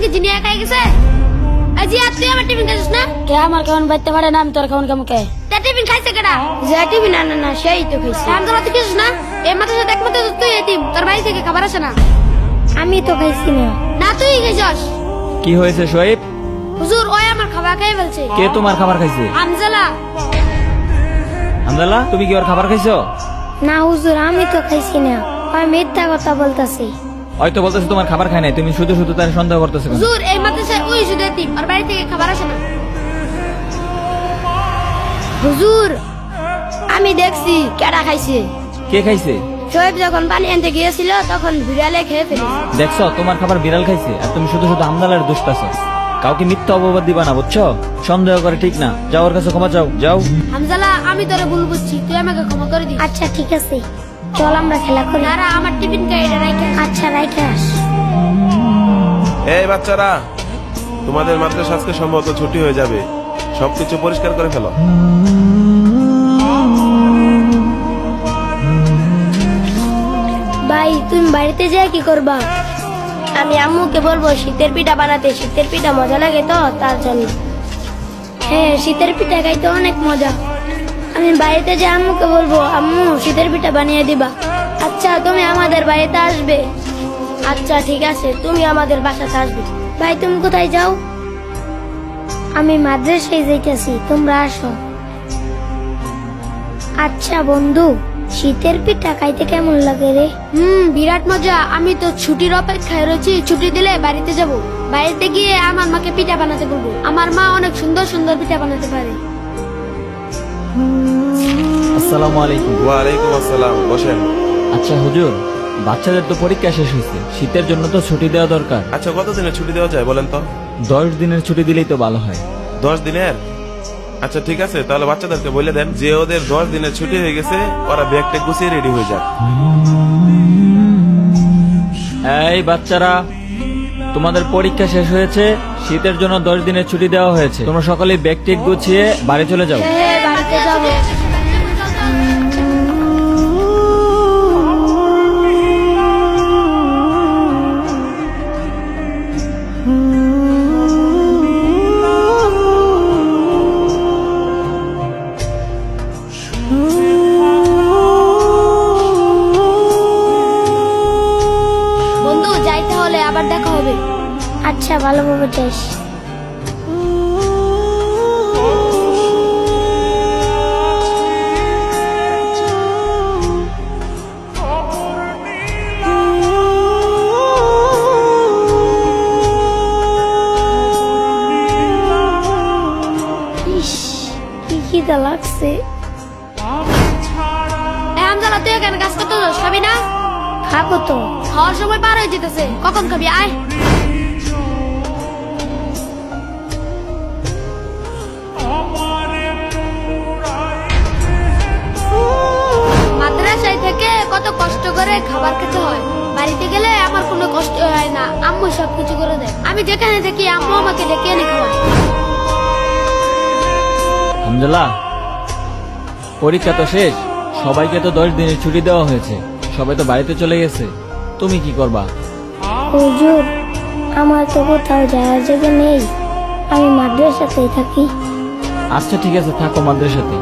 Tiffin কি জিনিয়া খাই গেছে? আজি আর তুই আমার টিফিন খাইছিস না? কে আমার কেমন বাইতে পারে না আমি তোর কেমন কেমন কে? তা টিফিন খাইছে কেডা? যে টিভি না না না সেই তো খাইছি। হামজালা তুই খাইছিস না? এই মাত্র সাথে একমাত্র তুই এতিম তোর বাড়ি থেকে খাবার আসে না। আমি তো খাইছি না। না তুই খাইছস? কি হয়েছে শোয়েব হুজুর ওই আমার খাবার খাই বলছে কে তোমার খাবার খাইছে? হামজালা হামদাল্লাহ তুমি কি ওর খাবার খাইছো? না হুজুর আমি তো খাইছি না। আমি মিথ্যা কথা বলতাছি। হয়তো বলতেছে তোমার খাবার খায় নাই তুমি শুধু শুধু তার সন্দেহ করতেছো কেন? হুজুর এই মাদ্রাসায় ওই শুধু এতিম ওর বাড়ি থেকে খাবার আসে না। হুজুর আমি দেখছি কেডা খাইছে। কে খাইছে? শোয়েব যখন পানি আনতে গিয়েছিল তখন বিড়ালে খেয়ে ফেলেছে। দেখছ তোমার খাবার বিড়াল খাইছে আর তুমি শুধু শুধু হামদালার দোষ পাচ্ছ কাউকে মিথ্যা অপবাদ দিবা না বুঝছ? সন্দেহ করে ঠিক না। যাও ওর কাছে ক্ষমা চাও যাও। হামজালা আমি তোরে ভুল বুঝছি তুই আমাকে ক্ষমা করে দিস। আচ্ছা ঠিক আছে। চল আমরা খেলা করি। আমার টিফিন রাইখে। আচ্ছা রাইখে। আস এই বাচ্চারা তোমাদের মাদ্রাসা আজকে সম্ভবত ছুটি হয়ে যাবে। সবকিছু পরিষ্কার করে ফেলো। ভাই তুমি বাড়িতে যেয়ে কি করবা? আমি আম্মুকে বলব শীতের পিঠা বানাতে। শীতের পিঠা মজা লাগে তো তার জন্য। হ্যাঁ শীতের পিঠা খাইতে অনেক মজা। আমি বাড়িতে যে আম্মুকে বলব, আম্মু, শীতের পিঠা বানিয়ে দিবা। আচ্ছা তুমি আমাদের বাড়িতে আসবে। আচ্ছা ঠিক আছে, তুমি আমাদের বাসাতে আসবে। ভাই, তুমি কোথায় যাও? আমি মাদ্রাসায় যাইতেছি, তোমরা আসো। আচ্ছা বন্ধু, শীতের পিঠা খাইতে কেমন লাগে রে? হুম, বিরাট মজা। আমি তো ছুটির অপেক্ষায় রয়েছি, ছুটি দিলে বাড়িতে যাব। বাড়িতে গিয়ে আমার মাকে পিঠা বানাতে বলব। আমার মা অনেক সুন্দর সুন্দর পিঠা বানাতে পারে। আসসালামু আলাইকুম। ওয়ালাইকুম আসসালাম বসেন। আচ্ছা হুজুর বাচ্চাদের তো পরীক্ষা শেষ হয়েছে। শীতের জন্য তো ছুটি দেওয়া দরকার। আচ্ছা ছুটি দেওয়া যায় বলেন তো? দশ দিনের ছুটি দিলেই তো ভালো হয়। দশ দিনের? আচ্ছা ঠিক আছে তাহলে বাচ্চাদেরকে বলে দেন যে ওদের দশ দিনের ছুটি হয়ে গেছে ওরা ব্যাগটা গুছিয়ে রেডি হয়ে যাক। এই বাচ্চারা তোমাদের পরীক্ষা শেষ হয়েছে শীতের জন্য দশ দিনের ছুটি দেওয়া হয়েছে। তোমরা সকলে ব্যাগ টেক গুছিয়ে বাড়ি চলে যাও। বাড়িতে যাব। বন্ধু যাইতে হলে আবার দেখা হবে। আচ্ছা ভালোভাবে যাস। খিদা লাগছে। এ হামজালা তুই এখানে কাজ করতে যাস খাবি না? খাব তো। খাওয়ার সময় পার হয়ে যেতেছে। কখন খাবি? আয়। মাদ্রাসায় থেকে কত কষ্ট করে খাবার খেতে হয়। বাড়িতে গেলে আমার কোনো কষ্ট হয় না। আম্মু সব কিছু করে দেয়। আমি যেখানে থাকি আম্মু আমাকে ডেকে এনে খাওয়ায়। হামজালা পরীক্ষা তো শেষ। সবাইকে তো দশ দিনের ছুটি দেওয়া হয়েছে। সবাই তো বাড়িতে চলে গেছে। তুমি কি করবা? হুজুর আমার তো কোথাও যাওয়ার জায়গা নেই। আমি মাদ্রাসাতেই থাকি। আচ্ছা ঠিক আছে থাকো মাদ্রাসাতে